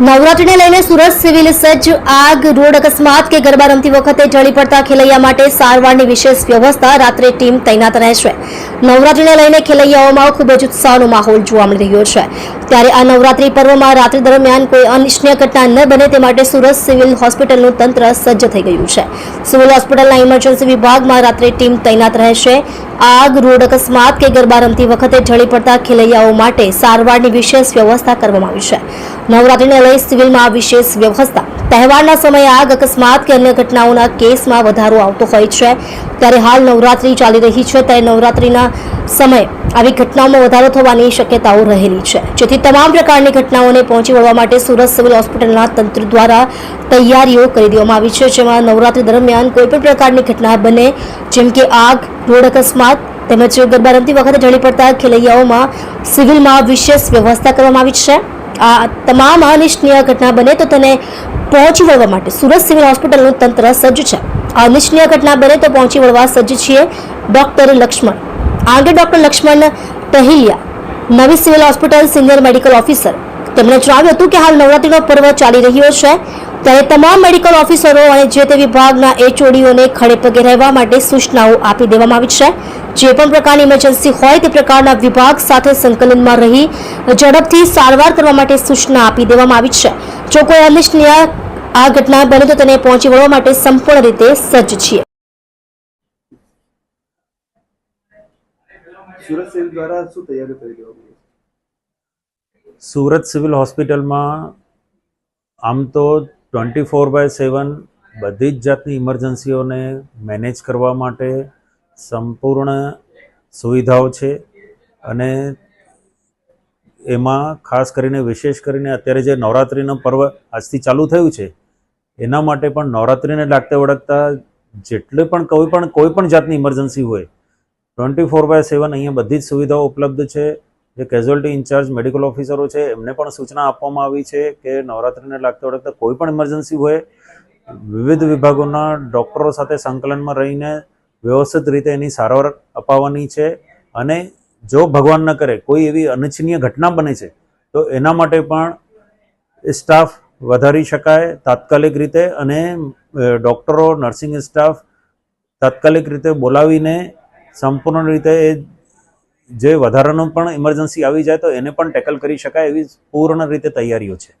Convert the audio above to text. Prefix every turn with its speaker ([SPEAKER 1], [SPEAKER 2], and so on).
[SPEAKER 1] નવરાત્રીને લઈને સુરત સિવિલ સજ્જ આગ, રોડ અકસ્માત કે ગરબા રમતી વખતે જળી પડતા ખેલૈયા માટે સારવારની વિશેષ વ્યવસ્થા રાત્રે ટીમ તૈનાત રહેશે. નવરાત્રીને લઈને ખેલૈયાઓમાં ખૂબ જ ઉત્સાહનો માહોલ જોવા મળી રહ્યો છે. ત્યારે આ નવરાત્રી પર્વમાં રાત્રિ દરમિયાન કોઈ અનિચ્છનીય ઘટના ન બને તે માટે સુરત સિવિલ હોસ્પિટલનું તંત્ર સજ્જ થઈ ગયું છે. સિવિલ હોસ્પિટલના ઇમરજન્સી વિભાગમાં રાત્રે ટીમ તૈનાત રહેશે. આગ, રોડ અકસ્માત કે ગરબા રમતી વખતે ઢળી પડતા ખેલૈયાઓ માટે સારવારની વિશેષ વ્યવસ્થા કરવામાં આવી છે. નવરાત્રીને લઈ સિવિલમાં વિશેષ વ્યવસ્થા તહેવારના સમયે આગ અકસ્માત કે અન્ય ઘટનાઓના કેસમાં વધારો આવતો હોય છે. ત્યારે હાલ નવરાત્રી ચાલી રહી છે. ત્યારે નવરાત્રીના સમયે આવી ઘટનાઓમાં વધારો થવાની શક્યતાઓ રહેલી છે. જેથી તમામ પ્રકારની ઘટનાઓને પહોંચી વળવા માટે સુરત સિવિલ હોસ્પિટલના તંત્ર દ્વારા તૈયારીઓ કરી દેવામાં આવી છે. જેમાં નવરાત્રી દરમિયાન કોઈપણ પ્રકારની ઘટના બને, જેમ કે આગ, રોડ અકસ્માત તેમજ ગરબા રમતી વખતે જણી પડતા ખેલૈયાઓમાં સિવિલમાં વિશેષ વ્યવસ્થા કરવામાં આવી છે. આ તમામ અનિચ્છનીય ઘટના બને તો તેને પહોંચી વળવા માટે સુરત સિવિલ હોસ્પિટલનું તંત્ર સજ્જ છે. અનિચ્છનીય ઘટના બને તો પહોંચી વળવા સજ્જ છીએ ડોક્ટર લક્ષ્મણ. આ અંગે ડોક્ટર લક્ષ્મણ તહિલિયા નવી civil hospital senior medical officer. તેમણે જણાવ્યું હતું કે હાલ નવરાત્રીનો પર્વ ચાલી રહ્યો છે. ત્યારે તમામ મેડિકલ ઓફિસરો અને જે તે વિભાગના એચઓડીઓને ખડે પગે રહેવા માટે સૂચનાઓ આપી દેવામાં આવી છે. જે પણ પ્રકારની ઇમરજન્સી હોય તે પ્રકારના વિભાગ સાથે સંકલનમાં રહી ઝડપથી સારવાર કરવા માટે સૂચના આપી દેવામાં આવી છે. જો કોઈ અનિચ્છનીય આ ઘટના બને તો તેને પહોંચી વળવા માટે સંપૂર્ણ રીતે સજ્જ છીએ.
[SPEAKER 2] સુરત સિવિલ દ્વારા શું તૈયારી કરી દેવામાં છે?
[SPEAKER 3] સુરત સિવિલ હોસ્પિટલમાં આમ તો ટ્વેન્ટી ફોર બાય સેવન બધી જ જાતની ઇમરજન્સીઓને મેનેજ કરવા માટે સંપૂર્ણ સુવિધાઓ છે અને એમાં ખાસ કરીને, વિશેષ કરીને અત્યારે જે નવરાત્રિનો પર્વ આજથી ચાલુ થયું છે, એના માટે પણ નવરાત્રિને લાગતે વળગતા જેટલે પણ કોઈ પણ કોઈ પણ જાતની ઇમરજન્સી હોય, ટ્વેન્ટી ફોર બાય સેવન અહીંયા બધી જ સુવિધાઓ ઉપલબ્ધ છે. જે કેઝ્યુઅલ્ટી ઇન્ચાર્જ મેડિકલ ઓફિસરો છે, એમને પણ સૂચના આપવામાં આવી છે કે નવરાત્રિને લાગતા વળગતા કોઈ પણ ઇમરજન્સી હોય, વિવિધ વિભાગોના ડૉક્ટરો સાથે સંકલનમાં રહીને વ્યવસ્થિત રીતે એની સારવાર અપાવવાની છે અને જો ભગવાન ન કરે, કોઈ એવી અનિચ્છનીય ઘટના બને છે, તો એના માટે પણ સ્ટાફ વધારી શકાય તાત્કાલિક રીતે અને ડૉક્ટરો નર્સિંગ સ્ટાફ તાત્કાલિક રીતે બોલાવીને સંપૂર્ણ રીતે એ જે વધારાનો પણ ઇમરજન્સી આવી જાય તો એને પણ ટેકલ કરી શકાય એવી પૂર્ણ રીતે તૈયારીઓ છે.